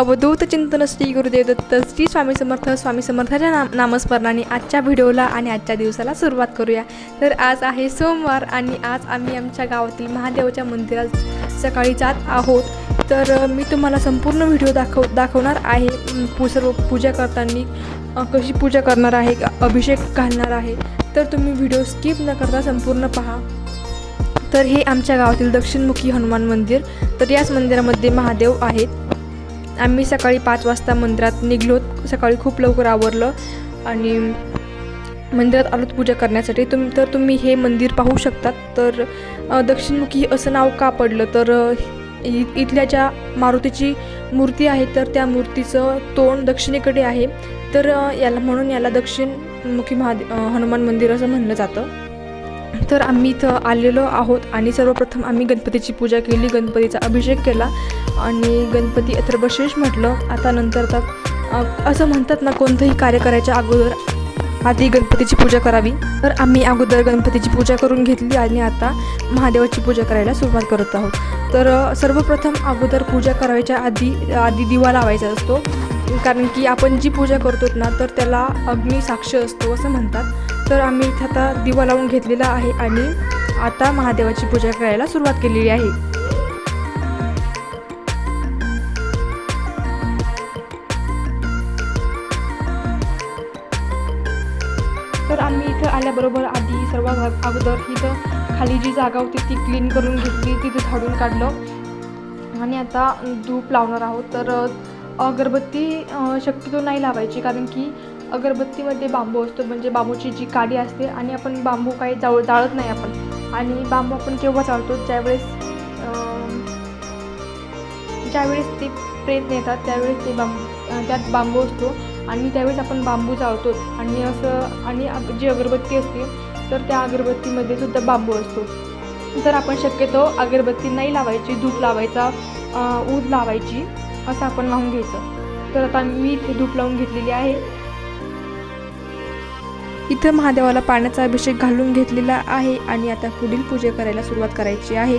अवधूत चिंतन श्री गुरुदेव दत्त श्री स्वामी समर्थ स्वामी समर्थाच्या नाम नामस्मरणाने आजच्या व्हिडिओला आणि आजच्या दिवसाला सुरुवात करूया. तर आज आहे सोमवार आणि आज आम्ही आमच्या गावातील महादेवाच्या मंदिरात सकाळी जात आहोत. तर मी तुम्हाला संपूर्ण व्हिडिओ दाखव दाखवणार आहे. पू सर्व पूजा करताना कशी पूजा करणार आहे अभिषेक घालणार आहे. तर तुम्ही व्हिडिओ स्किप न करता संपूर्ण पहा. तर हे आमच्या गावातील दक्षिणमुखी हनुमान मंदिर. तर याच मंदिरामध्ये महादेव आहेत. आम्ही सकाळी पाच वाजता मंदिरात निघलो. सकाळी खूप लवकर आवरलं. आणि मंदिरात आलोत पूजा करण्यासाठी. तुम तर तुम्ही हे मंदिर पाहू शकतात. तर दक्षिणमुखी असं नाव का पडलं? तर इ इथल्या ज्या मारुतीची मूर्ती आहे तर त्या मूर्तीचं तोंड दक्षिणेकडे आहे. तर याला म्हणून याला दक्षिणमुखी महादे हनुमान मंदिर असं म्हणलं जातं. तर आम्ही इथं आलेलो आहोत आणि सर्वप्रथम आम्ही गणपतीची पूजा केली गणपतीचा अभिषेक केला आणि गणपती अथर्वशेष म्हटलं. आता नंतर तर असं म्हणतात ना कोणतंही कार्य करायच्या अगोदर आधी गणपतीची पूजा करावी. तर आम्ही अगोदर गणपतीची पूजा करून घेतली आणि आता महादेवाची पूजा करायला सुरुवात करत आहोत. तर सर्वप्रथम अगोदर पूजा करायच्या आधी आधी दिवा लावायचा असतो. कारण की आपण जी पूजा करतो ना तर त्याला अग्नी साक्ष असतो असं म्हणतात. तर आम्ही इथे आता दिवा लावून घेतलेला आहे आणि आता महादेवाची पूजा करायला सुरुवात केलेली आहे. तर आम्ही इथं आल्याबरोबर आधी सर्वात अगोदर इथं खाली जी जागा होती ती क्लीन करून घेतली तिथं झाडून काढलं. आणि आता धूप लावणार आहोत. तर अगरबत्ती शक्यतो नाही लावायची कारण की अगरबत्तीमध्ये बांबू असतो म्हणजे बांबूची जी काडी असते आणि आपण बांबू काही जाळ जाळत नाही आपण. आणि बांबू आपण केव्हा चालतो ज्यावेळेस ज्यावेळेस ते प्रेत नेतात त्यावेळेस ते बांबू त्यात बांबू असतो. आणि त्यावेळेस आपण बांबू जाळतो. आणि असं आणि जी अगरबत्ती असते तर त्या अगरबत्तीमध्ये सुद्धा बांबू असतो. तर आपण शक्यतो अगरबत्ती नाही लावायची धूप लावायचा ऊद लावायची असं आपण लावून घ्यायचं. तर आता मी इथे धूप लावून घेतलेली आहे. इथं महादेवाला पाण्याचा अभिषेक घालून घेतलेला आहे आणि आता पुढील पूजा करायला सुरुवात करायची आहे.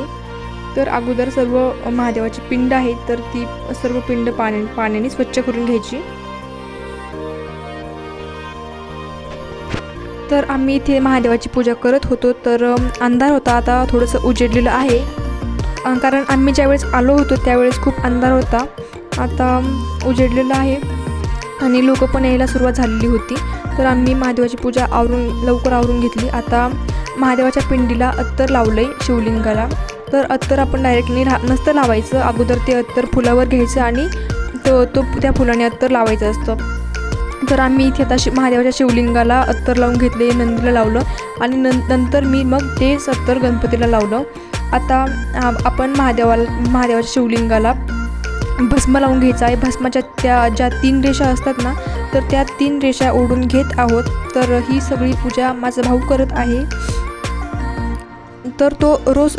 तर अगोदर सर्व महादेवाची पिंड आहे तर ती सर्व पिंड पाण्या पाण्याने स्वच्छ करून घ्यायची. तर आम्ही इथे महादेवाची पूजा करत होतो तर अंधार होता आता थोडंसं उजेडलेलं आहे. कारण आम्ही ज्यावेळेस आलो होतो त्यावेळेस खूप अंधार होता. आता उजेडलेलं आहे. आणि लोक पण यायला सुरुवात झालेली होती. तर आम्ही महादेवाची पूजा आवरून लवकर आवरून घेतली. आता महादेवाच्या पिंडीला अत्तर लावलं आहे शिवलिंगाला. तर अत्तर आपण डायरेक्टली रा नसतं लावायचं. अगोदर ते अत्तर फुलावर घ्यायचं आणि तो तो त्या फुलाने अत्तर लावायचं असतं. तर आम्ही इथे आता शि महादेवाच्या शिवलिंगाला अत्तर लावून घेतले नंदीला लावलं आणि नं नंतर मी मग तेच अत्तर गणपतीला लावलं. आता आपण महादेवाला महादेवाच्या शिवलिंगाला भस्म लावून घ्यायचा आहे. भस्माच्या त्या ज्या तीन रेषा असतात ना तर त्या तीन रेषा ओढून घेत आहोत. तर ही सगळी पूजा माझा भाऊ करत आहे. तर तो रोज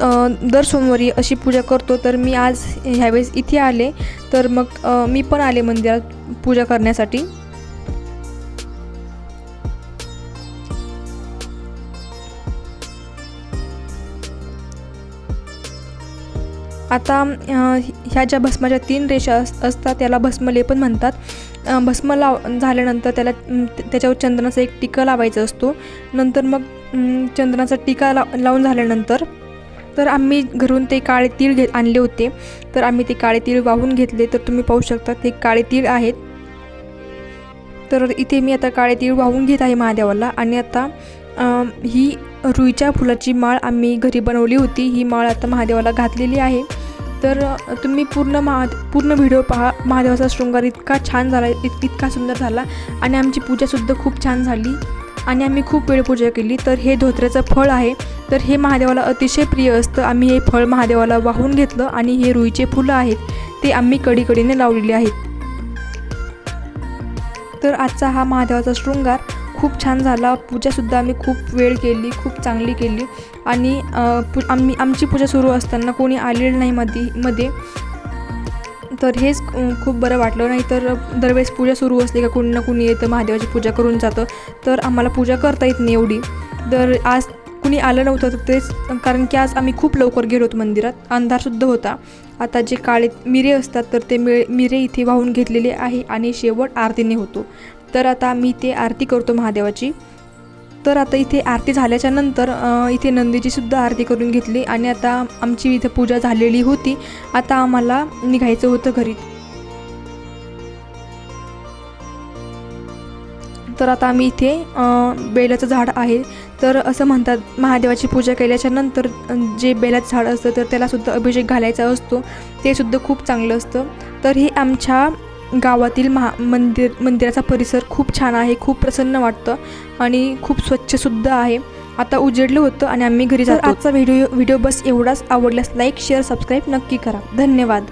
दर सोमवारी अशी पूजा करतो. तर मी आज ह्यावेळेस इथे आले. तर मग मी पण आले मंदिरात पूजा करण्यासाठी. आता ह्या ज्या भस्माच्या तीन रेषा अस असतात त्याला भस्मलेपन म्हणतात. भस्म लाव झाल्यानंतर त्याला त्याच्यावर चंदनाचा एक टिका लावायचा असतो. नंतर मग चंदनाचा टिका लाव लावून झाल्यानंतर तर आम्ही घरून ते काळे तीळ घे आणले होते. तर आम्ही ते काळे तीळ वाहून घेतले. तर तुम्ही पाहू शकता ते काळे तीळ आहेत. तर इथे मी आता काळे तीळ वाहून घेत आहे महादेवाला. आणि आता ही रुईच्या फुलाची माळ आम्ही घरी बनवली होती. ही माळ आता महादेवाला घातलेली आहे. तर तुम्ही पूर्ण महा पूर्ण व्हिडिओ पहा. महादेवाचा शृंगार इतका छान झाला इत इतका सुंदर झाला. आणि आमची पूजासुद्धा खूप छान झाली. आणि आम्ही खूप वेळ पूजा केली. तर हे धोत्र्याचं फळ आहे. तर हे महादेवाला अतिशय प्रिय असतं. आम्ही हे फळ महादेवाला वाहून घेतलं आणि हे रुईचे फुलं आहेत. ते आम्ही कडीकडीने लावलेले आहेत. तर आजचा हा महादेवाचा शृंगार. खूप छान झाला. पूजासुद्धा आम्ही खूप वेळ केली खूप चांगली केली. आणि पू आम्ही आमची पूजा सुरू असताना कोणी आलेलं नाही मध्ये मध्ये. तर हेच खूप बरं वाटलं. नाही तर दरवेळेस पूजा सुरू असली का कोणी ना कोणी येतं महादेवाची पूजा करून जातं. तर आम्हाला पूजा करता येत नाही एवढी. तर आज कुणी कुणी आलं नव्हतं तर तेच कारण की आज आम्ही खूप लवकर गेलो होतो मंदिरात. अंधारसुद्धा होता. आता जे काळे मिरे असतात तर ते मिळे मिरे इथे वाहून घेतलेले आहे आणि शेवट आरतीने होतो. तर आता मी ते आरती करतो महादेवाची. तर आता इथे आरती झाल्याच्यानंतर इथे नंदीचीसुद्धा आरती करून घेतली आणि आता आमची इथे पूजा झालेली होती. आता आम्हाला निघायचं होतं घरी. तर आता आम्ही इथे बेलाचं झाड आहे. तर असं म्हणतात महादेवाची पूजा केल्याच्यानंतर जे बेलाचं झाड असतं तर त्यालासुद्धा अभिषेक घालायचा असतो. ते सुद्धा खूप चांगलं असतं. तर हे आमच्या गावातील महा मंदिर मंदिराचा परिसर खूप छान आहे खूप प्रसन्न वाटतं आणि खूप स्वच्छसुद्धा आहे. आता उजेडलं होतं आणि आम्ही घरी जातो. आजचा व्हिडिओ व्हिडिओ बस एवढाच. आवडल्यास लाईक शेअर सबस्क्राईब नक्की करा. धन्यवाद.